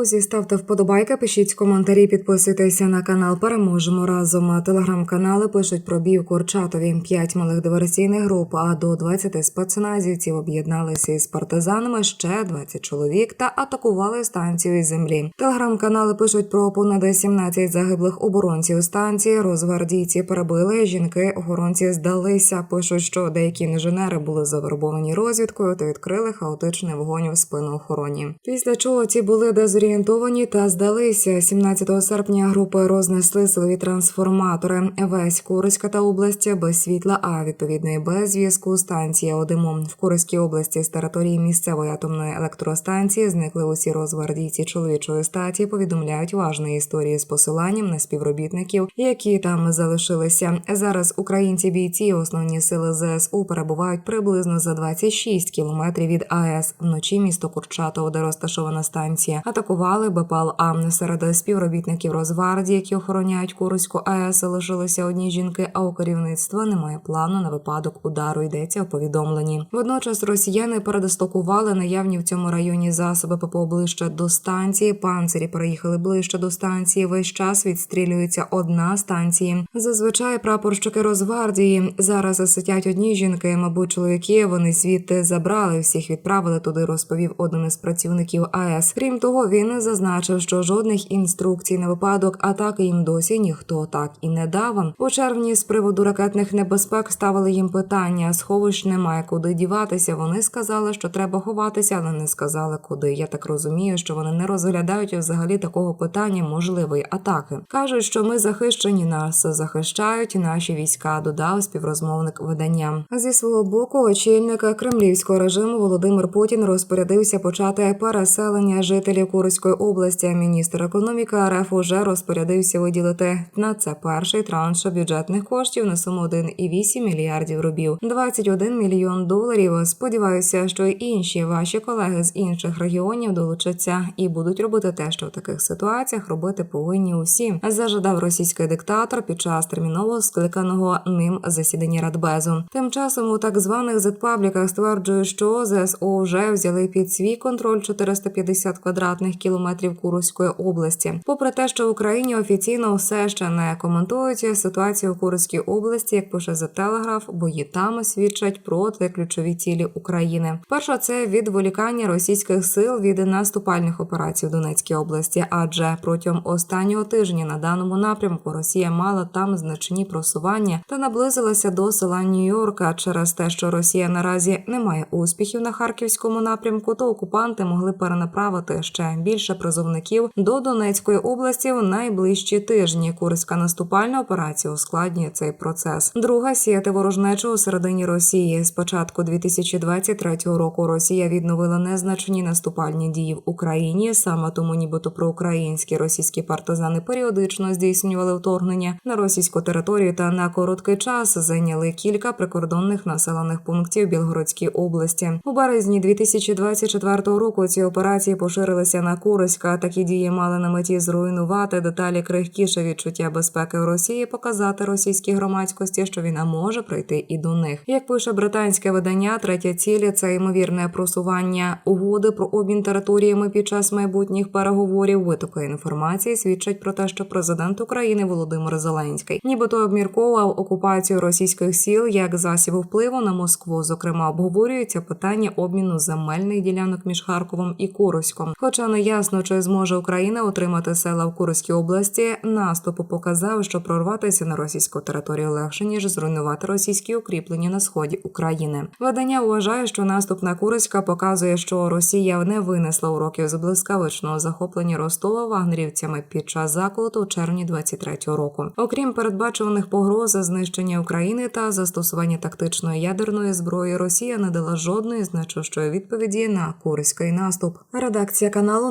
Друзі, ставте вподобайки, пишіть коментарі, підписуйтеся на канал. Переможемо разом. Телеграм-канали пишуть про бій Курчатові. П'ять малих диверсійних груп, а до 20 спецназівців об'єдналися із партизанами ще 20 чоловік та атакували станцію із землі. Телеграм-канали пишуть про понад 17 загиблих оборонців станції. Розгвардійці перебили. Жінки охоронці здалися. Пишуть, що деякі інженери були завербовані розвідкою та відкрили хаотичний вогонь у спину охороні. Після чого ці були дезорієнтовані та здалися. 17 серпня групи рознесли силові трансформатори. Весь Курська та область без світла, а відповідно і без зв'язку. Станція Одимом в Курській області з території місцевої атомної електростанції зникли усі розвардійці чоловічої статі. Повідомляють важні історії з посиланням на співробітників, які там залишилися. Зараз українці бійці основні сили ЗСУ перебувають приблизно за 26 кілометрів від АЕС. Вночі місто Курчатово, де розташована станція, атакували БПЛ А. Серед співробітників Росгвардії, які охороняють Курську АЕС, лишилися одні жінки. А у керівництва немає плану на випадок удару. Йдеться у повідомленні. Водночас росіяни передостокували наявні в цьому районі засоби ППО ближче до станції. Панцирі переїхали ближче до станції. Весь час відстрілюється одна станції. Зазвичай прапорщики Росгвардії зараз сидять одні жінки, мабуть, чоловіки. Вони звідти забрали всіх, відправили туди. Розповів один із працівників АЕС. Крім того, він зазначив, що жодних інструкцій на випадок атаки їм досі ніхто так і не дав. У червні з приводу ракетних небезпек ставили їм питання. Сховищ немає куди діватися. Вони сказали, що треба ховатися, але не сказали куди. Я так розумію, що вони не розглядають взагалі такого питання можливої атаки. кажуть, що ми захищені, нас захищають наші війська. Додав співрозмовник видання. Зі свого боку, очільник кремлівського режиму Володимир Путін розпорядився почати переселення жителів Курської області. Міністр економіки РФ уже розпорядився виділити на це перший транш бюджетних коштів на суму 1,8 мільярдів рубів, 21 мільйон доларів. Сподіваюся, що й інші ваші колеги з інших регіонів долучаться і будуть робити те, що в таких ситуаціях робити повинні усі. Зажадав російський диктатор під час терміново скликаного ним засідання Радбезу. Тим часом у так званих зетпабліках стверджують, що ЗСО вже взяли під свій контроль 450 квадратних кілометрів Курської області. Попри те, що в Україні офіційно все ще не коментують ситуацію в Курській області, як пише за телеграф, бої там свідчать про три ключові цілі України. Перша це відволікання російських сил від наступальних операцій в Донецькій області, адже протягом останнього тижня на даному напрямку Росія мала там значні просування та наблизилася до села Нью-Йорка через те, що Росія наразі не має успіхів на харківському напрямку, то окупанти могли перенаправити ще більше призовників до Донецької області в найближчі тижні. Курська наступальна операція ускладнює цей процес. Друга сіяти ворожнечу у середині Росії. З початку 2023 року Росія відновила незначні наступальні дії в Україні. Саме тому, нібито проукраїнські російські партизани періодично здійснювали вторгнення на російську територію та на короткий час зайняли кілька прикордонних населених пунктів Білгородській області. У березні 2024 року ці операції поширилися на Курська. Такі дії мали на меті зруйнувати деталі крихкіше відчуття безпеки в Росії, показати російській громадськості, що війна може прийти і до них. Як пише британське видання, третя ціль це ймовірне просування угоди про обмін територіями під час майбутніх переговорів. Витоки інформації свідчать про те, що президент України Володимир Зеленський, нібито обмірковував окупацію російських сіл як засіб впливу на Москву. Зокрема, обговорюється питання обміну земельних ділянок між Харковом і Курськом. Хоча не ясно, чи зможе Україна отримати села в Курській області. Наступ показав, що прорватися на російську територію легше ніж зруйнувати російські укріплення на сході України. Видання вважає, що наступ на Курська показує, що Росія не винесла уроків з блискавичного захоплення Ростова вагнерівцями під час заколоту у червні 23-го року. Окрім передбачуваних погроз знищення України та застосування тактичної ядерної зброї, Росія не дала жодної значущої відповіді на курський наступ. Редакція каналу